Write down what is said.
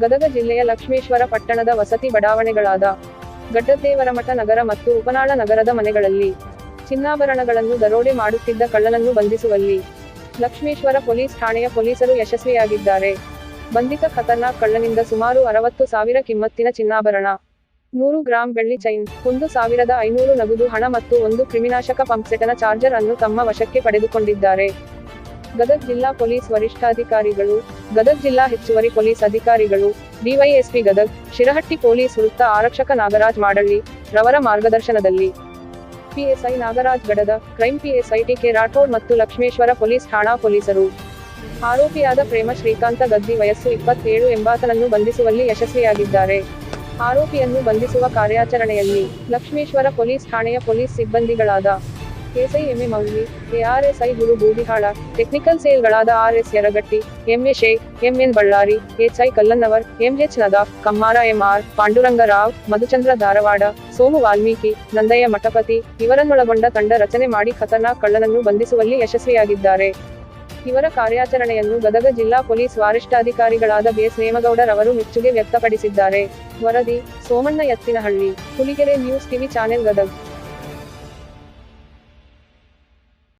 ಗದಗ ಜಿಲ್ಲೆಯ ಲಕ್ಷ್ಮೇಶ್ವರ ಪಟ್ಟಣದ ವಸತಿ ಬಡಾವಣೆಗಳಾದ ಗಡ್ಡದೇವರಮಠ ನಗರ ಮತ್ತು ಉಪನಾಳ ನಗರದ ಮನೆಗಳಲ್ಲಿ ಚಿನ್ನಾಭರಣಗಳನ್ನು ದರೋಡೆ ಮಾಡುತ್ತಿದ್ದ ಕಳ್ಳನನ್ನು ಬಂಧಿಸುವಲ್ಲಿ ಲಕ್ಷ್ಮೇಶ್ವರ ಪೊಲೀಸ್ ಠಾಣೆಯ ಪೊಲೀಸರು ಯಶಸ್ವಿಯಾಗಿದ್ದಾರೆ. ಬಂಧಿತ ಖತರ್ನಾಕ್ ಕಳ್ಳನಿಂದ ಸುಮಾರು ಅರವತ್ತು ಸಾವಿರ ಕಿಮ್ಮತ್ತಿನ ಚಿನ್ನಾಭರಣ ನೂರು ಗ್ರಾಂ ಬೆಳ್ಳಿ ಚೈನ್, ಒಂದು ಸಾವಿರದ ಐನೂರು ನಗದು ಹಣ ಮತ್ತು ಒಂದು ಕ್ರಿಮಿನಾಶಕ ಪಂಪ್ಸೆಟನ ಚಾರ್ಜರ್ ಅನ್ನು ತಮ್ಮ ವಶಕ್ಕೆ ಪಡೆದುಕೊಂಡಿದ್ದಾರೆ. ಗದಗ ಜಿಲ್ಲಾ ಪೊಲೀಸ್ ವರಿಷ್ಠಾಧಿಕಾರಿಗಳು, ಗದಗ ಜಿಲ್ಲಾ ಹೆಚ್ಚುವರಿ ಪೊಲೀಸ್ ಅಧಿಕಾರಿಗಳು, ಡಿವೈಎಸ್ಪಿ ಗದಗ್, ಶಿರಹಟ್ಟಿ ಪೊಲೀಸ್ ವೃತ್ತ ಆರಕ್ಷಕ ನಾಗರಾಜ್ ಮಾಡಳ್ಳಿ ರವರ ಮಾರ್ಗದರ್ಶನದಲ್ಲಿ. PSI Nagaraj Gadad, crime PSI TK Rathod ಮತ್ತು ಲಕ್ಷ್ಮೇಶ್ವರ ಪೊಲೀಸ್ ಠಾಣಾ ಪೊಲೀಸರು. ಆರೋಪಿಯಾದ ಪ್ರೇಮ ಶ್ರೀಕಾಂತ ಗದ್ದಿ ವಯಸ್ಸು ಇಪ್ಪತ್ತೇಳು ಎಂಬಾತನನ್ನು ಬಂಧಿಸುವಲ್ಲಿ ಯಶಸ್ವಿಯಾಗಿದ್ದಾರೆ. ಆರೋಪಿಯನ್ನು ಬಂಧಿಸುವ ಕಾರ್ಯಾಚರಣೆಯಲ್ಲಿ ಲಕ್ಷ್ಮೇಶ್ವರ ಪೊಲೀಸ್ ಠಾಣೆಯ police ಸಿಬ್ಬಂದಿಗಳಾದ SI MA Moulvi, ARSI Guru Boodihal, technical ಸೇಲ್ಗಳಾದ RS Yaragatti, MA Sheikh MN Ballari, HI Kallannavar, MH Nadaf, Kammara MR Pandurangarao Madhuchandra Dharwad, Somu Valmiki, Nandayya Mathapati, ಇವರನ್ನೊಳಗೊಂಡ ತಂಡ ರಚನೆ ಮಾಡಿ ಖತರ್ನಾಕ್ ಕಳ್ಳನನ್ನು ಬಂಧಿಸುವಲ್ಲಿ ಯಶಸ್ವಿಯಾಗಿದ್ದಾರೆ. ಇವರ ಕಾರ್ಯಾಚರಣೆಯನ್ನು ಗದಗ ಜಿಲ್ಲಾ ಪೊಲೀಸ್ ವರಿಷ್ಠಾಧಿಕಾರಿಗಳಾದ ಬಿಎಸ್ ನೇಮಗೌಡರ್ ಅವರು ಮೆಚ್ಚುಗೆ ವ್ಯಕ್ತಪಡಿಸಿದ್ದಾರೆ. ವರದಿ Somanna Ettinahalli, Huligere news TV channel Gadag.